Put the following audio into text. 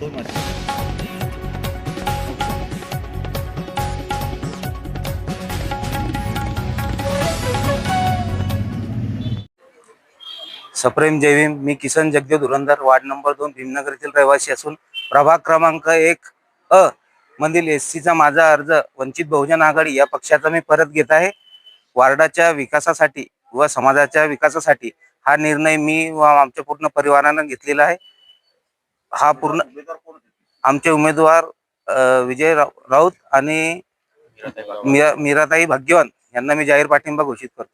कुठं मारते सप्रेम जयभीम मी किसन जगदेव धुरंधर वार्ड नंबर दोन भीमनगर येथील रहिवासी असून प्रभाग क्रमांक एक अ मधील एस सीचा माझा अर्ज वंचित बहुजन आघाडी या पक्षाचा मी परत घेत आहे. वार्डाच्या विकासासाठी व समाजाच्या विकासासाठी हा निर्णय मी व आमच्या पूर्ण परिवारानं घेतलेला आहे. हा पूर्ण आमचे उमेदवार विजय राऊत आणि मीराताई भाग्यवान यांना मी जाहीर पाठिंबा घोषित करतो.